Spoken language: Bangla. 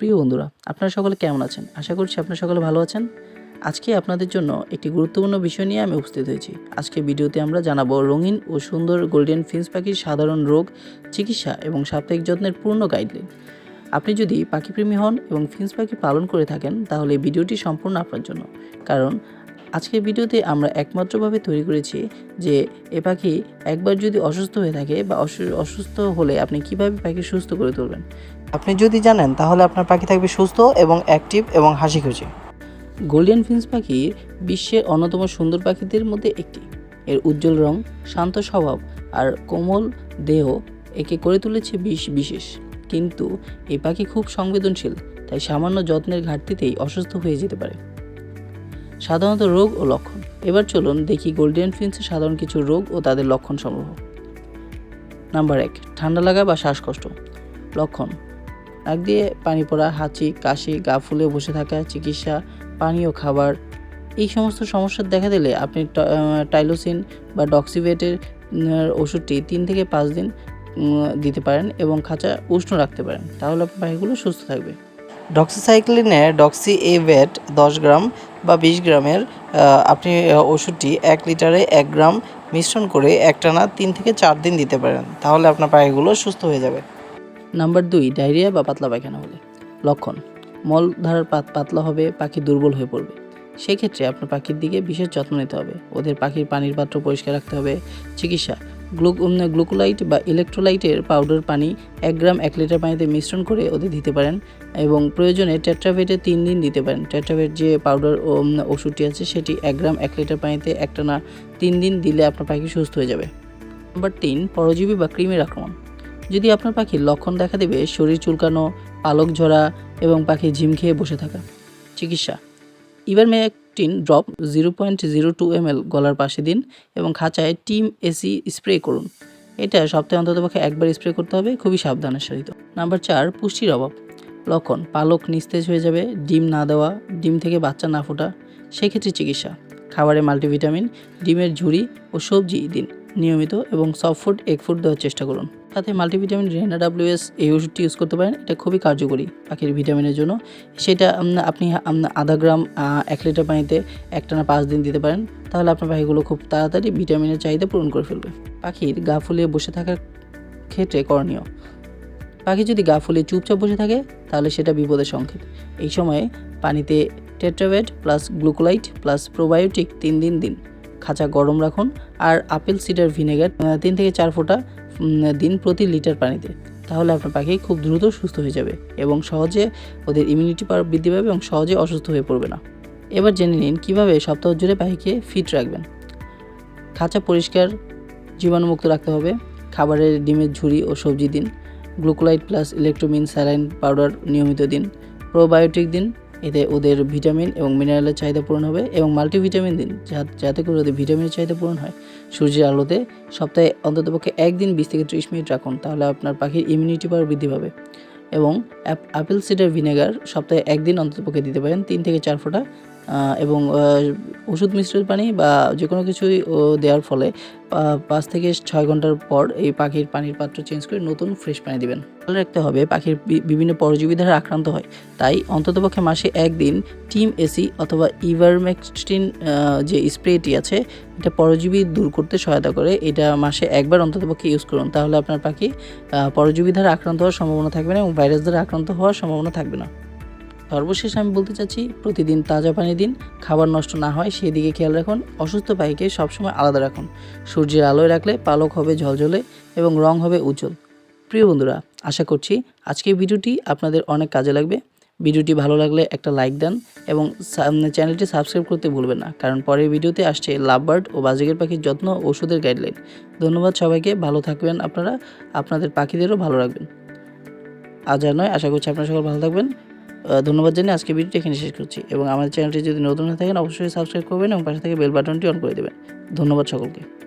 প্রিয় বন্ধুরা, আপনারা সকলে কেমন আছেন? আশা করছি আপনারা সকলে ভালো আছেন। আজকে আপনাদের জন্য একটি গুরুত্বপূর্ণ বিষয় নিয়ে আমি উপস্থিত হয়েছি। আজকে ভিডিওতে আমরা জানাব রঙিন ও সুন্দর গোল্ডেন ফিন্স পাখির সাধারণ রোগ, চিকিৎসা এবং সাপ্তাহিক যত্নের পূর্ণ গাইডলাইন। আপনি যদি পাখিপ্রেমী হন এবং ফিন্স পাখি পালন করে থাকেন, তাহলে ভিডিওটি সম্পূর্ণ আপনার জন্য। কারণ আজকের ভিডিওতে আমরা একমাত্রভাবে তৈরি করেছি যে এ পাখি একবার যদি অসুস্থ হয়ে থাকে বা অসুস্থ হলে আপনি কীভাবে পাখি সুস্থ করে তুলবেন? আপনি যদি জানেন তাহলে আপনার পাখি থাকবে সুস্থ এবং অ্যাক্টিভ এবং হাসি খুশি গোল্ডেন ফিন্স পাখি বিশ্বের অন্যতম সুন্দর পাখিদের মধ্যে একটি। এর উজ্জ্বল রং শান্ত স্বভাব আর কোমল দেহ একে করে তুলেছে বিশ বিশেষ। কিন্তু এই পাখি খুব সংবেদনশীল তাই সামান্য যত্নের ঘাটতিতেই অসুস্থ হয়ে যেতে পারে। সাধারণত রোগ ও লক্ষণ। এবার চলুন দেখি গোল্ডেন ফিন্সের সাধারণ কিছু রোগ ও তাদের লক্ষণ সমূহ নাম্বার এক, ঠান্ডা লাগা বা শ্বাসকষ্ট। লক্ষণ, নাক দিয়ে পানি পড়া, হাঁচি, কাশি, গা ফুলে বসে থাকা, চিকিৎসা, পানি ও খাবার। এই সমস্ত সমস্যা দেখা দিলে আপনি টাইলোসিন বা ডক্সিভেটের ওষুধটি তিন থেকে পাঁচ দিন দিতে পারেন এবং খাঁচা উষ্ণ রাখতে পারেন। তাহলে আপনার পাখিগুলো সুস্থ থাকবে। ডক্সিসাইক্লিনের ডক্সি এ ভেট দশ গ্রাম বা বিশ গ্রামের আপনি ওষুধটি এক লিটারে এক গ্রাম মিশ্রণ করে একটানা তিন থেকে চার দিন দিতে পারেন। তাহলে আপনার পাখিগুলো সুস্থ হয়ে যাবে। নাম্বার দুই, ডায়রিয়া বা পাতলা পায়খানা হলে। লক্ষণ, মলধারার পাত পাতলা হবে, পাখি দুর্বল হয়ে পড়বে। সেক্ষেত্রে আপনার পাখির দিকে বিশেষ যত্ন নিতে হবে। ওদের পাখির পানির পাত্র পরিষ্কার রাখতে হবে। চিকিৎসা গ্লু গ্লুকোলাইট বা ইলেকট্রোলাইটের পাউডার পানি এক গ্রাম এক লিটার পানিতে মিশ্রণ করে ওদের দিতে পারেন এবং প্রয়োজনে ট্যাট্রাভেটে তিন দিন দিতে পারেন। ট্যাট্রাভেট যে পাউডার ওষুধটি আছে সেটি এক গ্রাম এক লিটার পানিতে একটানা তিন দিন দিলে আপনার পাখি সুস্থ হয়ে যাবে। নাম্বার তিন, পরজীবী বা কৃমির আক্রমণ। যদি আপনার পাখির লক্ষণ দেখা দেবে, শরীর চুলকানো, পালক ঝরা এবং পাখি ঝিম খেয়ে বসে থাকা। চিকিৎসা। Ivermectin drop zero point zero two M L গলার পাশে দিন এবং খাঁচায় টিম এসি স্প্রে করুন। এটা সপ্তাহে অন্ততপক্ষে একবার স্প্রে করতে হবে, খুবই সাবধানের সহিত নাম্বার চার, পুষ্টির অভাব। লক্ষণ, পালক নিস্তেজ হয়ে যাবে, ডিম না দেওয়া, ডিম থেকে বাচ্চা না ফোটা, সেক্ষেত্রে চিকিৎসা। খাবারে মাল্টিভিটামিন ডিমের ঝুড়ি ও সবজি দিন। নিয়মিত এবং সফট ফুড, এগ ফুড দেওয়ার চেষ্টা করুন। সাথে মাল্টিভিটামিন রেনা ডাব্লিউএস এই ওষুধটি ইউজ করতে পারেন, এটা খুবই কার্যকরী পাখির ভিটামিনের জন্য। সেটা আপনি আধা গ্রাম এক লিটার পানিতে একটানা পাঁচ দিন দিতে পারেন। তাহলে আপনার পাখিগুলো খুব তাড়াতাড়ি ভিটামিনের চাহিদা পূরণ করে ফেলবে। পাখির গা ফুলিয়ে বসে থাকার ক্ষেত্রে করণীয়। পাখি যদি গা ফুলিয়ে চুপচাপ বসে থাকে, তাহলে সেটা বিপদের সংকেত। এই সময়ে পানিতে Tetravet plus Glucolyte plus probiotic তিন দিন দিন। খাঁচা গরম রাখুন আর আপেল সিডার ভিনেগার তিন থেকে চার ফোঁটা দিন প্রতি লিটার পানিতে। তাহলে আপনার পাখি খুব দ্রুত সুস্থ হয়ে যাবে এবং সহজে ওদের ইমিউনিটি পাওয়ার বৃদ্ধি পাবে এবং সহজে অসুস্থ হয়ে পড়বে না। এবার জেনে নিন, কীভাবে সপ্তাহ জুড়ে পাখিকে ফিট রাখবেন? খাঁচা পরিষ্কার, জীবাণুমুক্ত রাখতে হবে, খাবারের ডিমের ঝুড়ি ও সবজি দিন, Glucolyte plus Electromin saline powder নিয়মিত দিন, প্রোবায়োটিক দিন এতে ওদের ভিটামিন এবং মিনারেলের চাহিদা পূরণ হবে এবং মাল্টিভিটামিন দিন যাতে করে ওদের ভিটামিনের চাহিদা পূরণ হয়। সূর্যের আলোতে সপ্তাহে অন্ততপক্ষে একদিন বিশ থেকে ত্রিশ মিনিট রাখুন, তাহলে আপনার পাখির ইমিউনিটি পাওয়ার বৃদ্ধি পাবে। এবং আপেল সিডার ভিনেগার সপ্তাহে একদিন অন্ততপক্ষে দিতে পারেন, তিন থেকে চার ফোঁটা এবং ওষুধ মিশ্রিত পানি বা যে কোনো কিছুই দেওয়ার ফলে পাঁচ থেকে ছয় ঘণ্টার পর এই পাখির পানির পাত্র চেঞ্জ করে নতুন ফ্রেশ পানি দিবেন। খেয়াল রাখতে হবে, পাখির বিভিন্ন পরজীবী দ্বারা আক্রান্ত হয়। তাই অন্ততপক্ষে মাসে একদিন টিম এসি অথবা ইভারমেক্সটিন যে স্প্রেটি আছে, এটা পরজীবী দূর করতে সহায়তা করে। এটা মাসে একবার অন্ততপক্ষে ইউজ করুন। তাহলে আপনার পাখি পরজীবী দ্বারা আক্রান্ত হওয়ার সম্ভাবনা থাকবে না এবং ভাইরাস দ্বারা আক্রান্ত হওয়ার সম্ভাবনা থাকবে না। সর্বশেষ আমি বলতে চাচ্ছি, প্রতিদিন তাজা পানি দিন, খাবার নষ্ট না হয় সেই দিকে খেয়াল রাখুন, অসুস্থ পাখিকে সবসময় আলাদা রাখুন। সূর্যের আলোয় রাখলে পালক হবে ঝলঝলে এবং রং হবে উজ্জ্বল। প্রিয় বন্ধুরা, আশা করছি আজকের ভিডিওটি আপনাদের অনেক কাজে লাগবে। ভিডিওটি ভালো লাগলে একটা লাইক দেন এবং চ্যানেলটি সাবস্ক্রাইব করতে ভুলবেন না, কারণ পরের ভিডিওতে আসছে লাভবার্ড ও বাজিকের পাখির যত্ন ওষুধের গাইডলাইন। ধন্যবাদ সবাইকে, ভালো থাকবেন আপনারা, আপনাদের পাখিদেরও ভালো রাখবেন। আজ আর নয়, আশা করছি আপনারা সকল ভালো থাকবেন। ধন্যবাদ জানিয়ে আজকে ভিডিওটি এখানে শেষ করছি এবং আমাদের চ্যানেলটি যদি নতুন হয়ে থাকেন, অবশ্যই সাবস্ক্রাইব করবেন এবং পাশে থেকে বেল বাটনটি অন করে দেবেন। ধন্যবাদ সকলকে।